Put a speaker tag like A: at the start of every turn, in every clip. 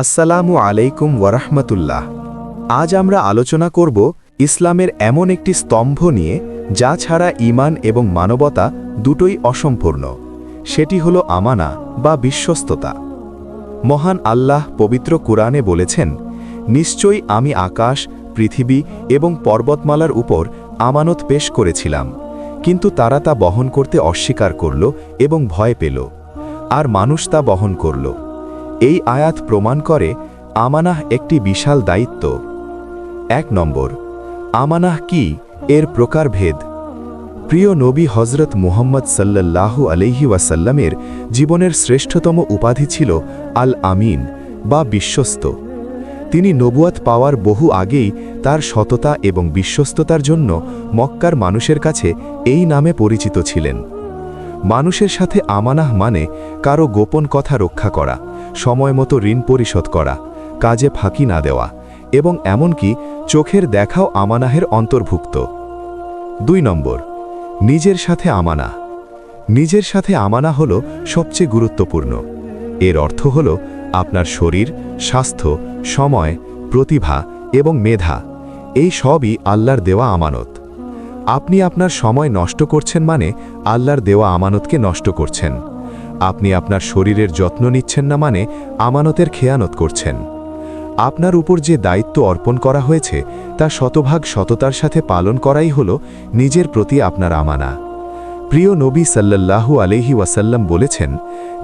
A: আসসালামু আলাইকুম ওয়ারাহমাতুল্লাহ। আজ আমরা আলোচনা করব ইসলামের এমন একটি স্তম্ভ নিয়ে, যা ছাড়া ঈমান এবং মানবতা দুটোই অসম্পূর্ণ। সেটি হল আমানা বা বিশ্বস্ততা। মহান আল্লাহ পবিত্র কুরআনে বলেছেন, নিশ্চয়ই আমি আকাশ, পৃথিবী এবং পর্বতমালার উপর আমানত পেশ করেছিলাম, কিন্তু তারা তা বহন করতে অস্বীকার করল এবং ভয় পেল, আর মানুষ তা বহন করল। এই আয়াত প্রমাণ করে আমানাহ একটি বিশাল দায়িত্ব। এক নম্বর, আমানাহ কি এর প্রকারভেদ? প্রিয় নবী হজরত মুহম্মদ সাল্লাল্লাহু আলহি ওয়াসাল্লামের জীবনের শ্রেষ্ঠতম উপাধি ছিল আল আমিন বা বিশ্বস্ত। তিনি নবুয়াত পাওয়ার বহু আগেই তার সততা এবং বিশ্বস্ততার জন্য মক্কার মানুষের কাছে এই নামে পরিচিত ছিলেন। মানুষের সাথে আমানাহ মানে কারও গোপন কথা রক্ষা করা সময়মতো ঋণ পরিশোধ করা, কাজে ফাঁকি না দেওয়া, এবং এমনকি চোখের দেখাও আমানাহের অন্তর্ভুক্ত। দুই নম্বর, নিজের সাথে আমানা নিজের সাথে আমানা হল সবচেয়ে গুরুত্বপূর্ণ। এর অর্থ হল আপনার শরীর, স্বাস্থ্য, সময়, প্রতিভা এবং মেধা, এই সবই আল্লাহর দেওয়া আমানত। আপনি আপনার সময় নষ্ট করছেন মানে আল্লাহর দেওয়া আমানতকে নষ্ট করছেন। আপনি আপনার শরীরের যত্ন নিচ্ছেন না মানে আমানতের খেয়ানত করছেন। আপনার উপর যে দায়িত্ব অর্পণ করা হয়েছে, তা শতভাগ সততার সাথে পালন করাই হল নিজের প্রতি আপনার আমানা। প্রিয় নবী সাল্লাল্লাহু আলহি ওয়াসাল্লাম বলেছেন,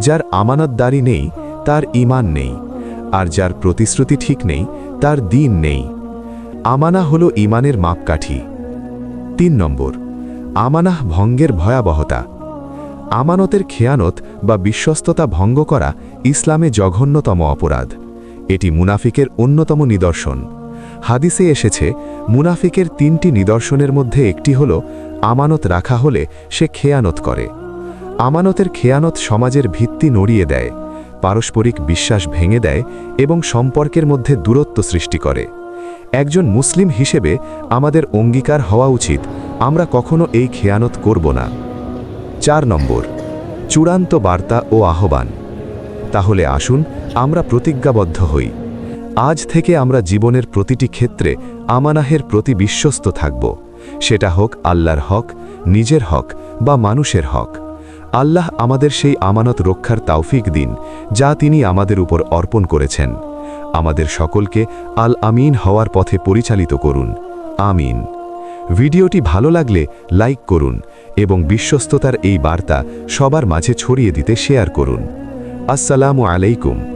A: যার আমানতদারি নেই, তার ইমান নেই, আর যার প্রতিশ্রুতি ঠিক নেই, তার দিন নেই। আমানা হল ইমানের মাপকাঠি। তিন নম্বর, আমানাহ ভঙ্গের ভয়াবহতা। আমানতের খেয়ানত বা বিশ্বস্ততা ভঙ্গ করা ইসলামে জঘন্যতম অপরাধ। এটি মুনাফিকের অন্যতম নিদর্শন। হাদিসে এসেছে, মুনাফিকের তিনটি নিদর্শনের মধ্যে একটি হল, আমানত রাখা হলে সে খেয়ানত করে। আমানতের খেয়ানত সমাজের ভিত্তি নড়িয়ে দেয়, পারস্পরিক বিশ্বাস ভেঙে দেয় এবং সম্পর্কের মধ্যে দূরত্ব সৃষ্টি করে। একজন মুসলিম হিসেবে আমাদের অঙ্গীকার হওয়া উচিত, আমরা কখনো এই খেয়ানত করব না। চার নম্বর, চূড়ান্ত বার্তা ও আহ্বান। তাহলে আসুন, আমরা প্রতিজ্ঞাবদ্ধ হই। আজ থেকে আমরা জীবনের প্রতিটি ক্ষেত্রে আমানাহের প্রতি বিশ্বস্ত থাকব। সেটা হোক আল্লাহর হক, নিজের হক বা মানুষের হক। আল্লাহ আমাদের সেই আমানত রক্ষার তাওফিক দিন, যা তিনি আমাদের উপর অর্পণ করেছেন। আমাদের সকলকে আল আমিন হওয়ার পথে পরিচালিত করুন। আমিন। ভিডিওটি ভালো লাগলে লাইক করুন এবং বিশ্বস্ততার এই বার্তা সবার মাঝে ছড়িয়ে দিতে শেয়ার করুন। আসসালামু আলাইকুম।